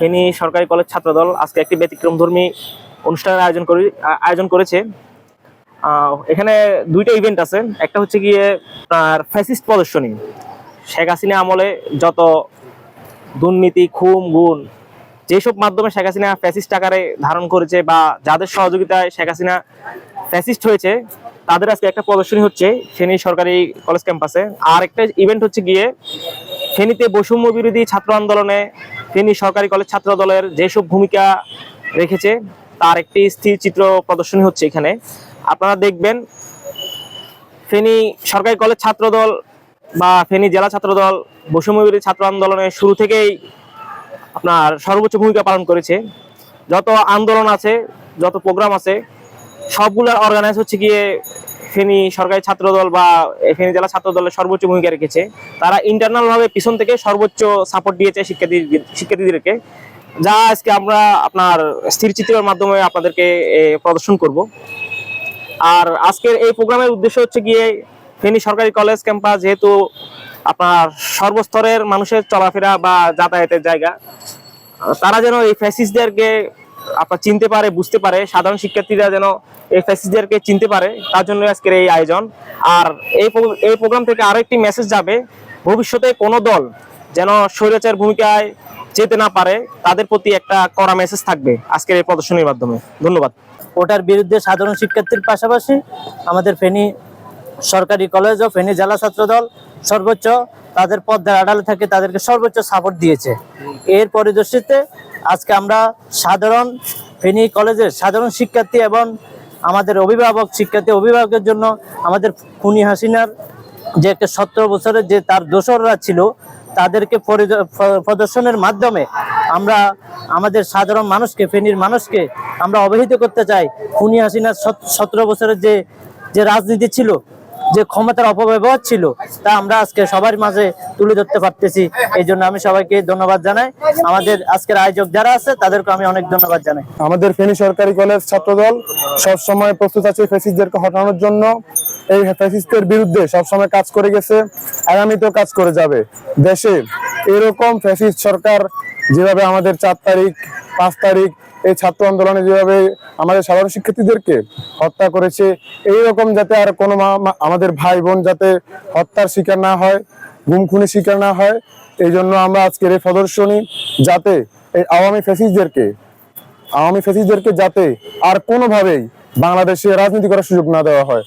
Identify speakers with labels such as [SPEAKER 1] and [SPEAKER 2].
[SPEAKER 1] ফেনী সরকারি কলেজ ছাত্রদল আজকে একটি ব্যতিক্রমধর্মী অনুষ্ঠানের আয়োজন করি আয়োজন করেছে। এখানে দুইটা ইভেন্ট আছে। একটা হচ্ছে গিয়ে আপনার ফ্যাসিস্ট প্রদর্শনী। শেখ হাসিনা আমলে যত দুর্নীতি খুম গুণ, যেসব মাধ্যমে শেখ হাসিনা ফ্যাসিস্ট আকারে ধারণ করেছে বা যাদের সহযোগিতায় শেখ হাসিনা ফ্যাসিস্ট হয়েছে, তাদের আজকে একটা প্রদর্শনী হচ্ছে ফেনী সরকারি কলেজ ক্যাম্পাসে। আর একটা ইভেন্ট হচ্ছে গিয়ে ফেনীতে বৈষম্য বিরোধী ছাত্র আন্দোলনে ফেনী সরকারি কলেজ ছাত্র দলের যেসব ভূমিকা রেখেছে, তার একটি স্থির চিত্র প্রদর্শনী হচ্ছে এখানে। আপনারা দেখবেন, ফেনী সরকারি কলেজ ছাত্র দল বা ফেনী জেলা ছাত্র দল বৈষম্য বিরোধী ছাত্র আন্দোলনের শুরু থেকেই আপনার সর্বোচ্চ ভূমিকা পালন করেছে। যত আন্দোলন আছে, যত প্রোগ্রাম আছে সবগুলোর অর্গানাইজ হচ্ছে গিয়ে ফেনী সরকারি ছাত্র দল বা ফেনী জেলা ছাত্র দলের সর্বোচ্চ ভূমিকা রেখেছে। তারা ইন্টারনাল ভাবে পিছন থেকে সর্বোচ্চ সাপোর্ট দিয়েছে শিক্ষার্থী শিক্ষার্থীদেরকে। যা আজকে আমরা আপনার স্থির চিত্রের মাধ্যমে আপনাদেরকে প্রদর্শন করব। আর আজকের এই প্রোগ্রামের উদ্দেশ্য হচ্ছে গিয়ে ফেনী সরকারি কলেজ ক্যাম্পাস যেহেতু আপনার সর্বস্তরের মানুষের চলাফেরা বা যাতায়াতের জায়গা, তারা যেন এই ফ্যাসিস্টদেরকে আপনার চিনতে পারে, বুঝতে পারে। সাধারণ শিক্ষার্থীরা যেন এই ফ্যাসিস্টদেরকে চিনতে পারে, তার জন্য আজকের এই আয়োজন। আর এই এই প্রোগ্রাম থেকে আরও একটি মেসেজ যাবে, ভবিষ্যতে কোনো দল যেন স্বৈরাচার ভূমিকায় যেতে না পারে, তাদের প্রতি একটা কড়া মেসেজ থাকবে আজকের এই প্রদর্শনীর মাধ্যমে। ধন্যবাদ।
[SPEAKER 2] ওটার বিরুদ্ধে সাধারণ শিক্ষার্থীর পাশাপাশি আমাদের ফেনী সরকারি কলেজ ও ফেনী জেলা ছাত্র দল সর্বোচ্চ তাদের পদ্মার আড়ালে থাকে তাদেরকে সর্বোচ্চ সাপোর্ট দিয়েছে। এর পরিদর্শিতে আজকে আমরা সাধারণ ফেনী কলেজের সাধারণ শিক্ষার্থী এবং আমাদের অভিভাবক শিক্ষার্থী, অভিভাবকের জন্য আমাদের খুনি হাসিনার যে একটা সতেরো বছরের যে তার দোসররা ছিল, তাদেরকে প্রদর্শনের মাধ্যমে আমরা আমাদের সাধারণ মানুষকে, ফেনীর মানুষকে আমরা অবহিত করতে চাই। খুনি হাসিনার সতেরো বছরের যে যে রাজনীতি ছিল যে ক্ষমতার অপব্যবহার ছিল, তা আমরা আজকে সবার মাঝে তুলে ধরতে পারতেছি। এই জন্য আমি সবাইকে ধন্যবাদ জানাই। আমাদের আজকের আয়োজক যারা আছে তাদেরকে আমি অনেক ধন্যবাদ জানাই।
[SPEAKER 3] আমাদের ফেনী সরকারি কলেজ ছাত্রদল সব সময় প্রস্তুত আছে ফ্যাসিস্টদেরকে হটানোর জন্য। এই ফ্যাসিস্টের বিরুদ্ধে সবসময় কাজ করে গেছে, আগামীতেও কাজ করে যাবে। দেশে এরকম ফ্যাসিস্ট সরকার যেভাবে আমাদের চার তারিখ, পাঁচ তারিখ এই ছাত্র আন্দোলনে যেভাবে আমাদের সাধারণ শিক্ষার্থীদেরকে হত্যা করেছে, এইরকম যাতে আর কোনো আমাদের ভাই বোন যাতে হত্যার শিকার না হয় গুম খুনের শিকার না হয়, এই জন্য আমরা আজকের এই প্রদর্শনী যাতে এই আওয়ামী ফ্যাসিস্টদেরকে আওয়ামী ফ্যাসিস্টদেরকে যাতে আর কোনোভাবেই বাংলাদেশে রাজনীতি করার সুযোগ না দেওয়া হয়।